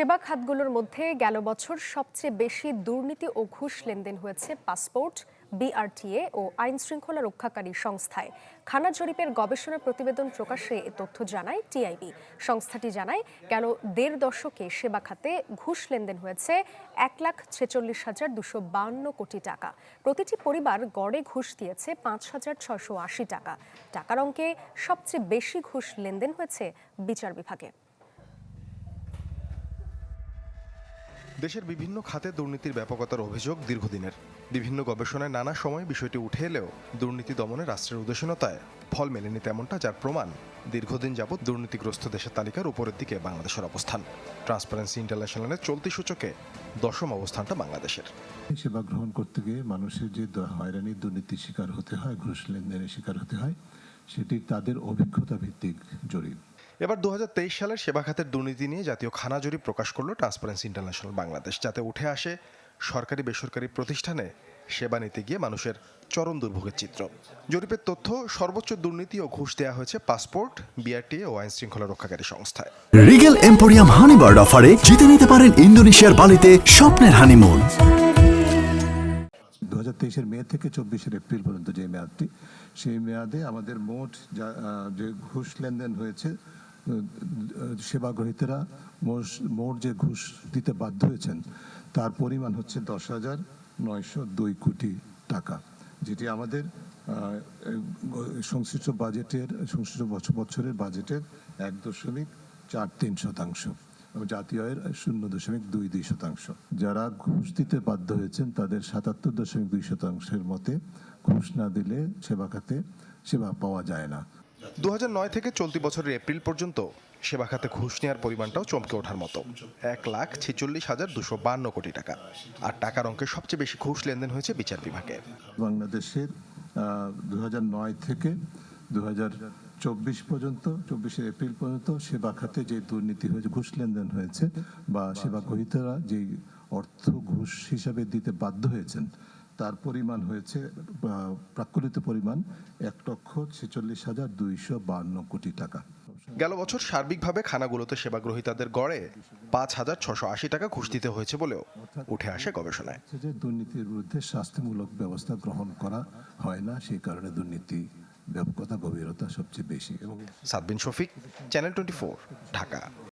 সেবা খাতগুলোর মধ্যে গেল বছর সবচেয়ে বেশি দুর্নীতি ও ঘুষ লেনদেন হয়েছে পাসপোর্ট, বিআরটিএ ও আইন শৃঙ্খলা রক্ষাকারী সংস্থায়। খানা জরিপের গবেষণা প্রতিবেদন প্রকাশে এ তথ্য জানায় টিআইবি। সংস্থাটি জানায়, গেল দেড় দশকে সেবা খাতে ঘুষ লেনদেন হয়েছে এক লাখ ছেচল্লিশ হাজার দুশো বান্ন কোটি টাকা। প্রতিটি পরিবার গড়ে ঘুষ দিয়েছে পাঁচ হাজার ছশো আশি টাকা। টাকার অঙ্কে সবচেয়ে বেশি ঘুষ লেনদেন হয়েছে বিচার বিভাগে। দেশের বিভিন্ন খাতে দুর্নীতির ব্যাপকতার অভিযোগ দীর্ঘদিনের। বিভিন্ন গবেষণায় নানা সময় বিষয়টি উঠে এলেও দুর্নীতি দমনে রাষ্ট্রের উদাসীনতায় ফল মেলেনি তেমনটা যার প্রমাণ দীর্ঘদিন যাবৎ দুর্নীতিগ্রস্ত দেশের তালিকার উপরের দিকে বাংলাদেশের অবস্থান। ট্রান্সপারেন্সি ইন্টারন্যাশনালের চলতি সূচকে দশম অবস্থানটা বাংলাদেশের। সেবা গ্রহণ করতে গিয়ে মানুষের যে হয়রানি দুর্নীতির শিকার হতে হয়, ঘুষ লেনদেনের শিকার হতে হয়, সেটি তাদের অভিজ্ঞতা ভিত্তিক জরিপ। এবার দু সালের সেবা খাতের দুর্নীতি নিয়ে জাতীয় খানা জরিপ প্রকাশ করল ট্রান্সপারেন্সি ইন্টারন্যাশনাল বাংলাদেশ যাতে উঠে আসে সরকারি বেসরকারি প্রতিষ্ঠানে সেবা নিতে গিয়ে মানুষের চরম দুর্ভোগের চিত্র। জরিপের তথ্য সর্বোচ্চ দুর্নীতি ও ঘুষ দেওয়া হয়েছে পাসপোর্ট বিআরটিএ ও আইন শৃঙ্খলা রক্ষাকারী সংস্থায়। রিগেল এম্পোরিয়াম হানিবার্ড অফারে জিতে নিতে পারেন ইন্দোনেশিয়ার বালিতে স্বপ্নের হানিমুন দু হাজার তেইশের মে থেকে চব্বিশের এপ্রিল পর্যন্ত যে মেয়াদটি সেই মেয়াদে আমাদের মোট যা যে ঘুষ লেনদেন হয়েছে সেবা গ্রহীতারা মোট যে ঘুষ দিতে বাধ্য হয়েছেন, তার পরিমাণ হচ্ছে দশ হাজার নয়শো দুই কোটি টাকা, যেটি আমাদের সংশ্লিষ্ট বাজেটের, সংশ্লিষ্ট বছর বছরের বাজেটের এক দশমিক চার তিন শতাংশ এবং জাতীয় আয়ের শূন্য দশমিক দুই দুই শতাংশ। যারা ঘুষ দিতে বাধ্য হয়েছেন, তাদের সাতাত্তর দশমিক দুই শতাংশের মতে ঘুষ না দিলে সেবা খাতে সেবা পাওয়া যায় না। দু হাজার নয় থেকে চলতি বছরের এপ্রিল পর্যন্ত সেবা খাতে ঘুষ নেওয়ার পরিমাণটাও চমকে ওঠার মতো। এক লাখ ছেচল্লিশ হাজার দুশো বান্ন কোটি টাকা। আর টাকার অঙ্কে সবচেয়ে বেশি ঘুষ লেনদেন হয়েছে বিচার বিভাগে। বাংলাদেশের দু নয় থেকে দু চব্বিশ পর্যন্ত চব্বিশে এপ্রিল পর্যন্ত সেবা খাতে যে দুর্নীতি হয়েছে ঘুষ লেনদেন হয়েছে বা সেবা গ্রহীতারা যেই অর্থ ঘুষ হিসাবে দিতে বাধ্য হয়েছেন তার পরিমাণ হয়েছে আহ, পরিমাণ এক লক্ষ ছেচল্লিশ হাজার দুইশো বান্ন কোটি টাকা। গেল বছর সার্বিকভাবে খানাগুলোতে সেবা গ্রহীতাদের গড়ে পাঁচ হাজার ছশো আশি টাকা ঘুষ দিতে হয়েছে বলেও উঠে আসে গবেষণায়। যে দুর্নীতির বিরুদ্ধে শাস্তিমূলক ব্যবস্থা গ্রহণ করা হয় না সেই কারণে দুর্নীতি ব্যাপকতা গভীরতা সবচেয়ে বেশি। এবং সাদবিন শফিক চ্যানেল টোয়েন্টি ঢাকা।